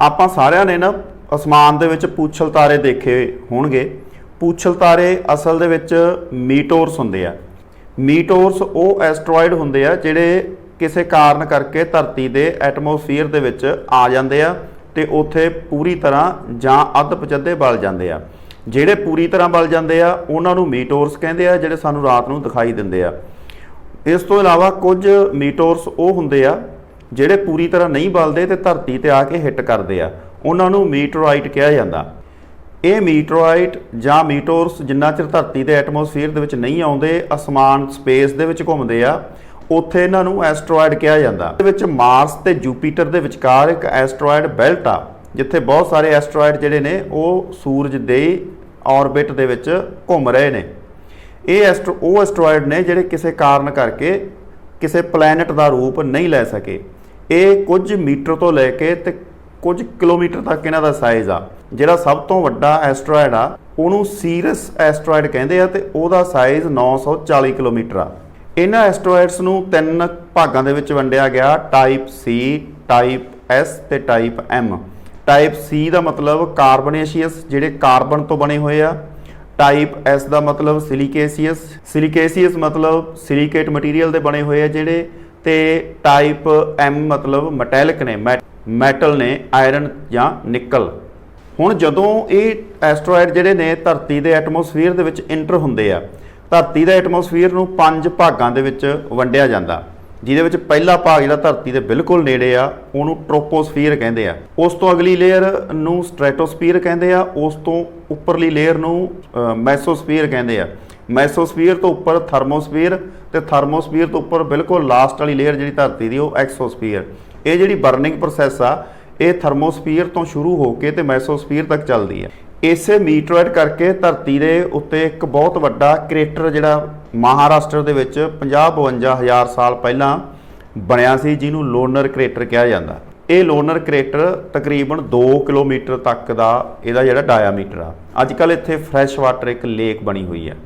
ਆਪਾਂ ਸਾਰਿਆਂ ਨੇ ਨਾ ਅਸਮਾਨ ਦੇ ਵਿੱਚ ਪੂਛਲ ਤਾਰੇ ਦੇਖੇ ਹੋਣਗੇ। ਪੂਛਲ ਤਾਰੇ ਅਸਲ ਦੇ ਵਿੱਚ ਮੀਟੋਰਸ ਹੁੰਦੇ ਆ। ਮੀਟੋਰਸ ਉਹ ਐਸਟਰੋਇਡ ਹੁੰਦੇ ਆ ਜਿਹੜੇ ਕਿਸੇ ਕਾਰਨ ਕਰਕੇ ਧਰਤੀ ਦੇ ਐਟਮੋਸਫੀਅਰ ਦੇ ਵਿੱਚ ਆ ਜਾਂਦੇ ਆ ਤੇ ਉੱਥੇ ਪੂਰੀ ਤਰ੍ਹਾਂ ਜਾਂ ਅੱਧ ਪਚੱਦੇ ਬਲ ਜਾਂਦੇ ਆ। ਜਿਹੜੇ ਪੂਰੀ ਤਰ੍ਹਾਂ ਬਲ ਜਾਂਦੇ ਆ, ਉਹਨਾਂ ਨੂੰ ਮੀਟੋਰਸ ਕਹਿੰਦੇ ਆ, ਜਿਹੜੇ ਸਾਨੂੰ ਰਾਤ ਨੂੰ ਦਿਖਾਈ ਦਿੰਦੇ ਆ। ਇਸ ਤੋਂ ਇਲਾਵਾ ਕੁਝ ਮੀਟੋਰਸ ਉਹ ਹੁੰਦੇ ਆ ਜਿਹੜੇ ਪੂਰੀ ਤਰ੍ਹਾਂ ਨਹੀਂ ਬਲਦੇ ਤੇ ਧਰਤੀ ਤੇ ਆ ਕੇ ਹਿੱਟ ਕਰਦੇ ਆ, ਉਹਨਾਂ ਨੂੰ ਮੀਟਰੋਆਈਟ ਕਿਹਾ ਜਾਂਦਾ। ਇਹ ਮੀਟਰੋਇਟ ਜਾਂ ਮੀਟੋਰਸ ਜਿੰਨਾ ਚਿਰ ਧਰਤੀ ਦੇ ਐਟਮੋਸਫੀਅਰ ਦੇ ਵਿੱਚ ਨਹੀਂ ਆਉਂਦੇ, ਅਸਮਾਨ ਸਪੇਸ ਦੇ ਵਿੱਚ ਘੁੰਮਦੇ ਆ, ਉੱਥੇ ਇਹਨਾਂ ਨੂੰ ਐਸਟਰੋਇਡ ਕਿਹਾ ਜਾਂਦਾ। ਇਹਦੇ ਵਿੱਚ ਮਾਰਸ ਤੇ ਜੂਪੀਟਰ ਦੇ ਵਿਚਕਾਰ ਇੱਕ ਐਸਟਰੋਇਡ ਬੈਲਟ ਆ, ਜਿੱਥੇ ਬਹੁਤ ਸਾਰੇ ਐਸਟਰੋਇਡ ਜਿਹੜੇ ਨੇ, ਉਹ ਸੂਰਜ ਦੇ ਔਰਬਿਟ ਦੇ ਵਿੱਚ ਘੁੰਮ ਰਹੇ ਨੇ। ਇਹ ਐਸਟਰ, ਉਹ ਐਸਟਰੋਇਡ ਨੇ ਜਿਹੜੇ ਕਿਸੇ ਕਾਰਨ ਕਰਕੇ ਕਿਸੇ ਪਲੈਨਟ ਦਾ ਰੂਪ ਨਹੀਂ ਲੈ ਸਕੇ। ਇਹ ਕੁਝ ਮੀਟਰ ਤੋਂ ਲੈ ਕੇ ਤੇ ਕੁਝ ਕਿਲੋਮੀਟਰ ਤੱਕ ਇਹਨਾਂ ਦਾ ਸਾਈਜ਼ ਆ। ਜਿਹੜਾ ਸਭ ਤੋਂ ਵੱਡਾ ਐਸਟਰੋਇਡ ਆ, ਉਹਨੂੰ ਸੀਰਸ ਐਸਟਰੋਇਡ ਕਹਿੰਦੇ ਆ ਤੇ ਉਹਦਾ ਸਾਈਜ਼ 940 ਕਿਲੋਮੀਟਰ ਆ। ਇਹਨਾਂ ਐਸਟਰੋਇਡਸ ਨੂੰ ਤਿੰਨ ਭਾਗਾਂ ਦੇ ਵਿੱਚ ਵੰਡਿਆ ਗਿਆ ਟਾਈਪ ਸੀ ਟਾਈਪ ਐਸ ਤੇ ਟਾਈਪ ਐਮ ਟਾਈਪ ਸੀ ਦਾ ਮਤਲਬ ਕਾਰਬਨੇਸ਼ੀਅਸ ਜਿਹੜੇ ਕਾਰਬਨ ਤੋਂ ਬਣੇ ਹੋਏ ਆ। ਟਾਈਪ ਐਸ ਦਾ ਮਤਲਬ ਸਿਲੀਕੇਸੀਅਸ ਸਿਲੀਕੇਸੀਅਸ ਮਤਲਬ ਸਿਲੀਕੇਟ ਮਟੀਰੀਅਲ ਦੇ ਬਣੇ ਹੋਏ ਆ ਜਿਹੜੇ ਤੇ ਟਾਈਪ ਐਮ ਮਤਲਬ ਮੈਟੈਲਿਕ ਨੇ ਮੈਟਲ ਨੇ ਆਇਰਨ ਜਾਂ ਨਿਕਲ ਹੁਣ ਜਦੋਂ ਇਹ ਐਸਟਰੋਇਡ ਜਿਹੜੇ ਨੇ ਧਰਤੀ ਦੇ ਐਟਮੋਸਫੀਅਰ ਦੇ ਵਿੱਚ ਇੰਟਰ ਹੁੰਦੇ ਆ, ਧਰਤੀ ਦੇ ਐਟਮੋਸਫੀਅਰ ਨੂੰ ਪੰਜ ਭਾਗਾਂ ਦੇ ਵਿੱਚ ਵੰਡਿਆ ਜਾਂਦਾ। ਜਿਹਦੇ ਵਿੱਚ ਪਹਿਲਾ ਭਾਗ ਜਿਹੜਾ ਧਰਤੀ ਦੇ ਬਿਲਕੁਲ ਨੇੜੇ ਆ, ਉਹਨੂੰ ਟ੍ਰੋਪੋਸਫੀਅਰ ਕਹਿੰਦੇ ਆ। ਉਸ ਤੋਂ ਅਗਲੀ ਲੇਅਰ ਨੂੰ ਸਟ੍ਰੈਟੋਸਫੀਅਰ ਕਹਿੰਦੇ ਆ, ਉਸ ਤੋਂ ਉੱਪਰਲੀ ਲੇਅਰ ਨੂੰ ਮੈਸੋਸਫੀਅਰ ਕਹਿੰਦੇ ਆ। ਮੈਸੋਸਫੀਅਰ ਤੋਂ ਉੱਪਰ ਥਰਮੋਸਫੀਅਰ ਤੇ ਥਰਮੋਸਫੀਅਰ ਤੋਂ ਉੱਪਰ ਬਿਲਕੁਲ ਲਾਸਟ ਵਾਲੀ ਲੇਅਰ ਜਿਹੜੀ ਧਰਤੀ ਦੀ ਉਹ ਐਕਸੋਸਫੀਅਰ ਇਹ ਜਿਹੜੀ ਬਰਨਿੰਗ ਪ੍ਰੋਸੈਸ ਆ, ਇਹ ਥਰਮੋਸਫੀਅਰ ਤੋਂ ਸ਼ੁਰੂ ਹੋ ਕੇ ਤੇ ਮੈਸੋਸਫੀਅਰ ਤੱਕ ਚੱਲਦੀ ਹੈ ਇਸੇ ਮੀਟਰੋਇਡ ਕਰਕੇ ਧਰਤੀ ਦੇ ਉੱਤੇ ਇੱਕ ਬਹੁਤ ਵੱਡਾ ਕ੍ਰੇਟਰ ਜਿਹੜਾ ਮਹਾਰਾਸ਼ਟਰ ਦੇ ਵਿੱਚ 50-52 ਹਜ਼ਾਰ ਸਾਲ ਪਹਿਲਾਂ ਬਣਿਆ ਸੀ, ਜਿਹਨੂੰ ਲੋਨਰ ਕ੍ਰੇਟਰ ਕਿਹਾ ਜਾਂਦਾ। ਇਹ ਲੋਨਰ ਕ੍ਰੇਟਰ ਤਕਰੀਬਨ 2 ਕਿਲੋਮੀਟਰ ਤੱਕ ਦਾ ਇਹਦਾ ਜਿਹੜਾ ਡਾਇਆਮੀਟਰ ਆ। ਅੱਜ ਕੱਲ ਇੱਥੇ ਫਰੈਸ਼ ਵਾਟਰ ਇੱਕ ਲੇਕ ਬਣੀ ਹੋਈ ਹੈ